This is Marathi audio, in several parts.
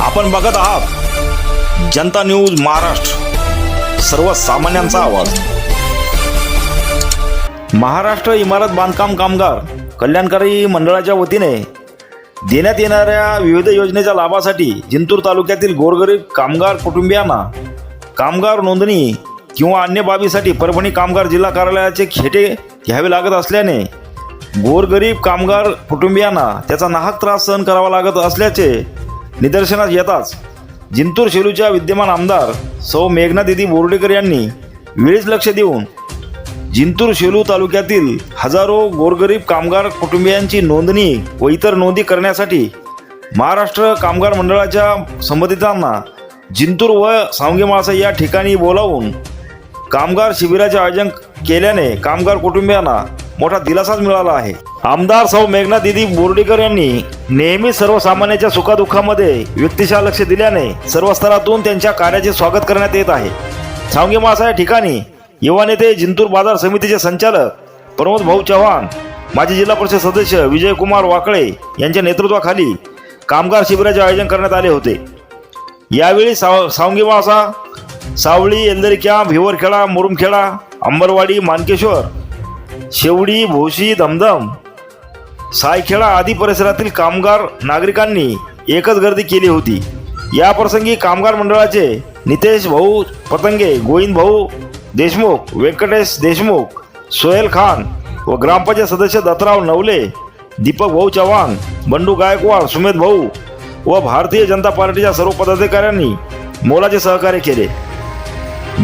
आपण बघत आहात. जनता न्यूज महाराष्ट्र. सर्वसामान्यांचा आवाज. महाराष्ट्र इमारत बांधकाम कामगार कल्याणकारी मंडळाच्या वतीने देण्यात येणाऱ्या विविध योजनेच्या लाभासाठी जिंतूर तालुक्यातील गोरगरीब कामगार कुटुंबियांना कामगार नोंदणी किंवा अन्य बाबीसाठी परभणी कामगार जिल्हा कार्यालयाचे खेटे घ्यावे लागत असल्याने गोरगरीब कामगार कुटुंबियांना त्याचा नाहक त्रास सहन करावा लागत असल्याचे निदर्शनास येताच जिंतूर शेलूच्या विद्यमान आमदार सौ मेघना दिदी बोर्डेकर यांनी वेळीच लक्ष देऊन जिंतूर शेलू तालुक्यातील हजारो गोरगरीब कामगार कुटुंबियांची नोंदणी व इतर नोंदी करण्यासाठी महाराष्ट्र कामगार मंडळाच्या संबंधितांना जिंतूर व सावंगी माळसा या ठिकाणी बोलावून कामगार शिबिराचे आयोजन केल्याने कामगार कुटुंबियांना मोठा दिलासाच मिळाला आहे. आमदार सौ मेघना दिदी बोर्डीकर यांनी नेहमी सर्वसामान्यांच्या सुखादुःखामध्ये व्यक्तिशः लक्ष दिल्याने सर्व स्तरातून त्यांच्या कार्याचे स्वागत करण्यात येत आहे. सावंगी मासा या ठिकाणी युवा नेते जिंतूर बाजार समितीचे संचालक प्रमोद भाऊ चव्हाण माजी जिल्हा परिषद सदस्य विजयकुमार वाकळे यांच्या नेतृत्वाखाली कामगार शिबिराचे आयोजन करण्यात आले होते. यावेळी साव सावंगी मासा सावळी एल्दरिक्या भिवरखेडा मुरुमखेडा अंबरवाडी मानकेश्वर शेवडी भोशी धमधम सायखेडा आदी परिसरातील कामगार नागरिकांनी एकच गर्दी केली होती. या प्रसंगी कामगार मंडळाचे नितेश भाऊ पतंगे गोविंद भाऊ देशमुख व्यंकटेश देशमुख सोहेल खान व ग्रामपंचायत सदस्य दत्तराव नवले दीपक भाऊ चव्हाण बंडू गायकवाड सुमेध भाऊ व भारतीय जनता पार्टीच्या सर्व पदाधिकाऱ्यांनी मोलाचे सहकार्य केले.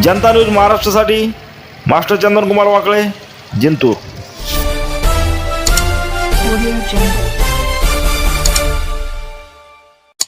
जनता न्यूज महाराष्ट्रासाठी मास्टर चंदन कुमार वाकळे. Jenturu.